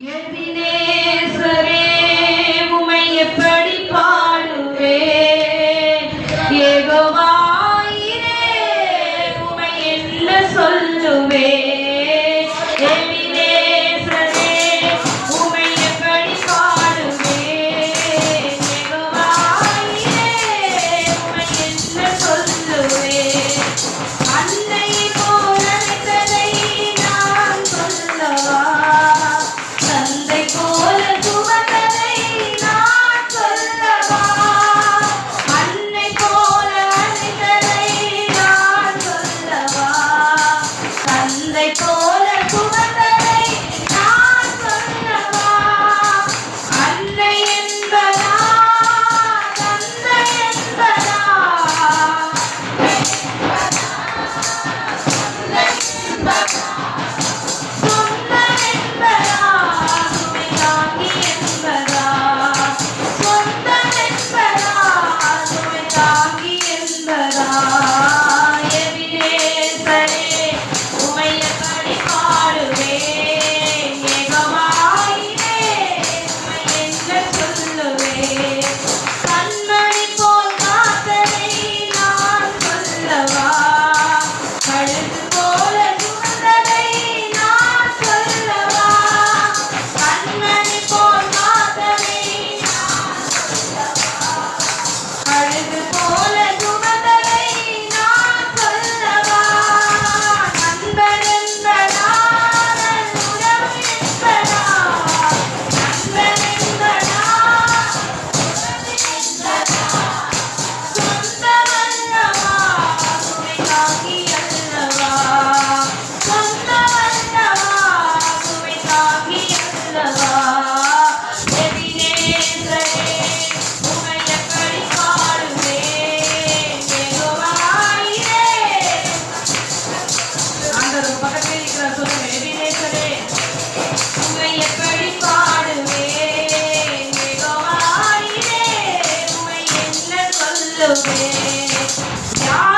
Yeah. Bye. Господи, я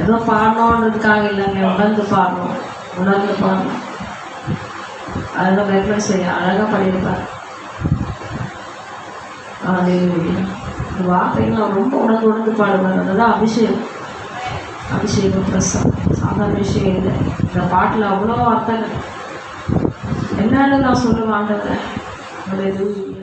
ஏதோ பாடணுன்றதுக்காக இல்லைங்க உணர்ந்து பாடணும் உணர்ந்து பாடணும் அதுதான் பிரேக்ஃபாஸ்ட் செய்ய அழகாக பண்ணியிருப்பார் அது வார்த்தைகள் ரொம்ப உணர்ந்து உணர்ந்து பாடுவார் அதுதான் அபிஷேகம் அபிஷேகம் பிரசம் சாதாரண விஷயம் இல்லை. இந்த பாட்டில் அவ்வளோ அர்த்தங்கள். என்னன்னு நான் சொல்லுவாங்க அது எதுவும்